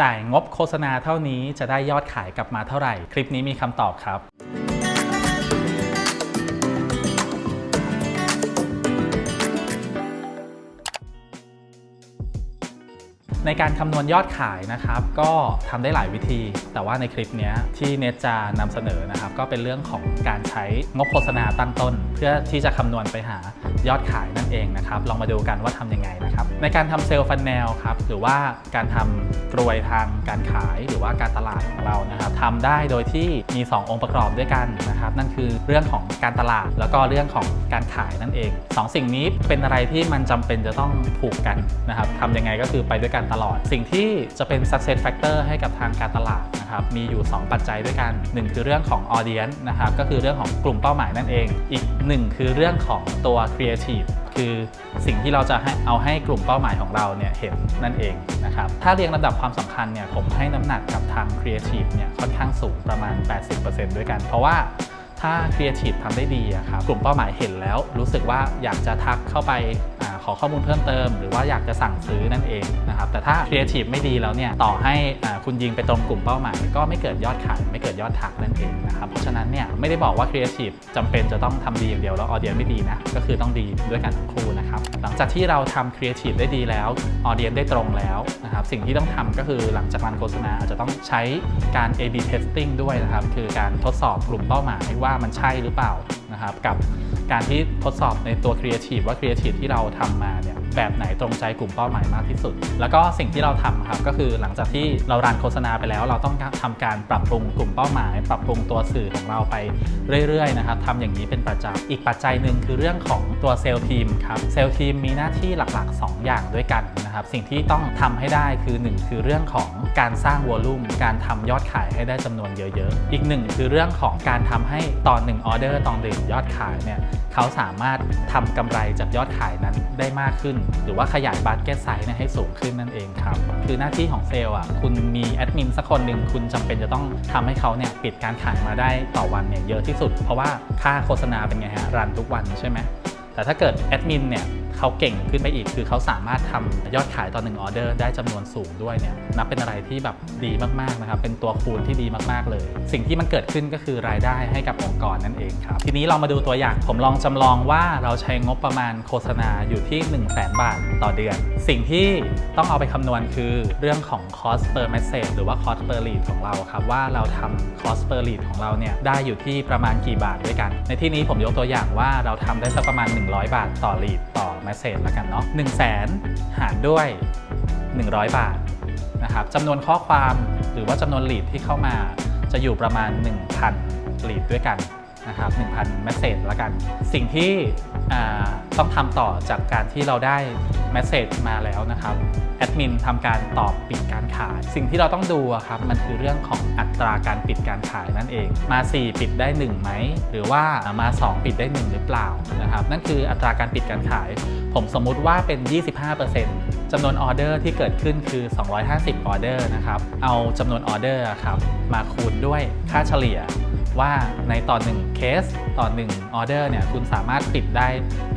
จ่ายงบโฆษณาเท่านี้จะได้ยอดขายกลับมาเท่าไหร่ คลิปนี้มีคำตอบครับ ในการคำนวณยอดขายนะครับ ก็ทำได้หลายวิธี แต่ว่าในคลิปนี้ที่เนตจะนำเสนอนะครับ ก็เป็นเรื่องของการใช้งบโฆษณาตั้งต้น เพื่อที่จะคำนวณไปหายอดขายนั่นเองนะครับ ลองมาดูกันว่าทำยังไงนะครับ ในการทำเซลล์ฟันแนลครับ หรือว่าการทำกรวยทางการขายหรือว่าการตลาดของเรานะครับทำได้โดยที่มี 2 องค์ประกอบด้วยกันนะครับ นั่นคือเรื่องของการตลาดแล้วก็เรื่องของการขายนั่นเองสองสิ่งนี้เป็นอะไรที่มันจำเป็นจะต้องผูกกันนะครับทำยังไงก็คือไปด้วยกันตลอด สิ่งที่จะเป็น success factor ให้กับทางการตลาดนะครับมีอยู่ 2 ปัจจัยด้วยกัน 1 คือเรื่องของ audience นะครับก็คือเรื่องของกลุ่มเป้าหมายนั่นเอง อีก 1 คือเรื่องของตัว creative คือสิ่งที่เราจะให้เอาให้กลุ่มเป้าหมายของเราเนี่ยเห็นนั่นเองนะครับถ้าเรียงลำดับความสำคัญเนี่ยผมให้น้ำหนักกับทาง creative เนี่ยค่อนข้างสูงประมาณ 80%ด้วยกัน เพราะว่าถ้า Creative ทำได้ดีอะครับกลุ่มเป้าหมายเห็นแล้วรู้สึกว่าอยากจะทักเข้าไป ขอข้อมูลเพิ่มเติม หรือว่าอยากจะสั่งซื้อนั่นเองนะครับแต่ถ้า Creative ไม่ดีแล้วเนี่ยต่อให้คุณยิงไปตรงกลุ่มเป้าหมาย ก็ไม่เกิดยอดขายไม่เกิดยอดทักนั่นเองนะครับเพราะฉะนั้นเนี่ยไม่ได้บอกว่า Creative จำเป็นจะต้องทำดีอย่างเดียวแล้ว Audience ไม่ดีนะก็คือต้องดีด้วยกันทั้งคู่นะครับหลังจากที่เราทำ Creative ได้ดีแล้ว Audience ได้ตรงแล้วนะครับสิ่งที่ต้องทำก็คือหลังจากรันโฆษณาอาจจะต้องใช้การ A/B testing ด้วยนะครับคือการทดสอบกลุ่มเป้าหมายว่ามันใช่หรือเปล่า นะครับกับการที่ทดสอบในตัวครีเอทีฟว่าครีเอทีฟที่เราทำมาเนี่ยแบบไหนตรงใจกลุ่มเป้าหมายมากที่สุด แล้วก็สิ่งที่เราทำครับก็คือหลังจากที่เรารันโฆษณาไปแล้ว เราต้องทำการปรับปรุงกลุ่มเป้าหมาย ปรับปรุงตัวสื่อของเราไปเรื่อยๆนะครับทำอย่างนี้เป็นประจำอีกปัจจัยหนึ่งคือเรื่องของตัวเซลล์ทีมครับเซลล์ทีมมีหน้าที่หลักๆ 2 อย่างด้วยกันนะครับสิ่งที่ต้องทำให้ได้คือ 1 คือเรื่องของการสร้างวอลลุ่มการทำยอดขายให้ได้จำนวนเยอะๆ อีกหนึ่งคือเรื่องของการทำให้ตอน1ออเดอร์ตอนหนึ่งยอดขายเนี่ยเขาสามารถทำกำไรจากยอดขายนั้นได้มากขึ้นหรือว่าขยายบาร์เก็ตไซส์ให้สูงขึ้นนั่นเองครับ คือหน้าที่ของเซลล์อะคุณมีแอดมินสักคนหนึ่งคุณจำเป็นจะต้องทำให้เขาเนี่ยปิดการขายมาได้ต่อวันเนี่ยเยอะที่สุด เพราะว่าค่าโฆษณาเป็นไงฮะรันทุกวันใช่ไหมแต่ถ้าเกิดแอดมินเนี่ย เขาเก่งขึ้นไปอีก คือเขาสามารถทำยอดขายต่อหนึ่งออเดอร์ได้จำนวนสูงด้วยเนี่ยนับเป็นอะไรที่แบบดีมากๆนะครับเป็นตัวคูณที่ดีมากๆเลย สิ่งที่มันเกิดขึ้นก็คือรายได้ให้กับองค์กรนั่นเองครับทีนี้เรามาดูตัวอย่างผมลองจำลองว่าเราใช้งบประมาณโฆษณาอยู่ที่ 1 0 0 0 0แบาทต่อเดือน สิ่งที่ต้องเอาไปคำนวณคือเรื่องของ cost per message หรือว่า cost per lead ของเราครับว่าเราทำ cost per lead ของเราเนี่ยได้อยู่ที่ประมาณกี่บาทด้วยกัน ในที่นี้ผมยกตัวอย่างว่าเราทำได้สักประมาณ 100 บาทต่อ lead ต่อ message แล้วกันเนาะ1 0 0 0 0แสนหารด้วย 100 บาทนะครับจำนวนข้อความหรือว่าจำนวนลีดที่เข้ามาจะอยู่ประมาณ 1,000ลีดด้วยกันนะครับ1,000 message แล้วกัน สิ่งที่ต้องทำต่อจากการที่เราได้ message มาแล้วนะครับแอดมินทำการตอบปิดการขาย สิ่งที่เราต้องดูอะครับมันคือเรื่องของอัตราการปิดการขายนั่นเอง มา 4 ปิดได้1ไหมหรือว่ามา 2 ปิดได้ 1 หรือเปล่านะครับนั่นคืออัตราการปิดการขาย ผมสมมุติว่าเป็น 25%จำนวนออเดอร์ที่เกิดขึ้นคือ 250 ออเดอร์นะครับเอาจำนวนออเดอร์ครับมาคูณด้วยค่าเฉลี่ย ว่าในต่อ1เคสต่อ1ออเดอร์เนี่ยคุณสามารถปิดได้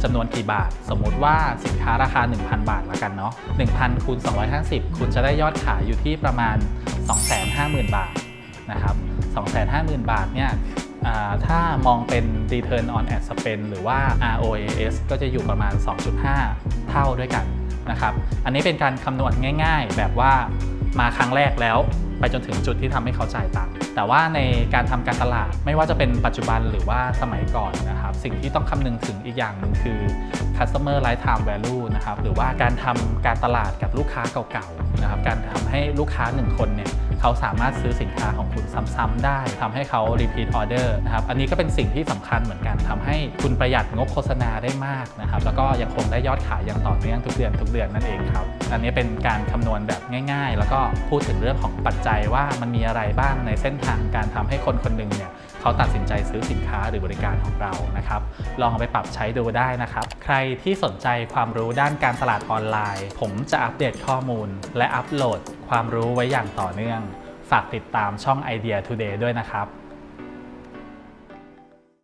จำนวนกี่บาท สมมติว่าสินค้าราคา 1,000 บาทล้วกันเนาะ1,000คูณ250 คุณจะได้ยอดขายอยู่ที่ประมาณ 250,000 บาทนะครับ250,000 บาทเนี่ยถ้ามองเป็น Return on Ad Spend หรือว่า ROAS ก็จะอยู่ประมาณ 2.5 เท่าด้วยกันนะครับ อันนี้เป็นการคำนวณง่าย ๆ แบบว่ามาครั้งแรกแล้ว ไปจนถึงจุดที่ทำให้เขาจ่ายตังค์แต่ว่าในการทำการตลาดไม่ว่าจะเป็นปัจจุบันหรือว่าสมัยก่อนนะครับ สิ่งที่ต้องคำนึงถึงอีกอย่างหนึ่งคือ customer lifetime value นะครับหรือว่าการทำการตลาดกับลูกค้าเก่าๆนะครับการทำให้ลูกค้าหนึ่งคนเนี่ยเขาสามารถซื้อสินค้าของคุณซ้ำๆได้ทำให้เขา repeat order นะครับอันนี้ก็เป็นสิ่งที่สำคัญเหมือนกันทำให้คุณประหยัดงบโฆษณาได้มากนะครับแล้วก็ยังคงได้ยอดขายอย่างต่อเนื่องทุกเดือนทุกเดือนนั่นเองครับ อันนี้เป็นการคำนวณแบบง่าย ๆ แล้วก็พูดถึงเรื่องของปัจจัยว่ามันมีอะไรบ้างในเส้นทางการทำให้คนคนหนึ่งเนี่ยเขาตัดสินใจซื้อสินค้าหรือบริการของเรานะครับ ลองเอาไปปรับใช้ดูได้นะครับ ใครที่สนใจความรู้ด้านการตลาดออนไลน์ ผมจะอัปเดตข้อมูล และอัปโหลด ความรู้ไว้อย่างต่อเนื่อง ฝากติดตามช่อง Idea Today ด้วยนะครับ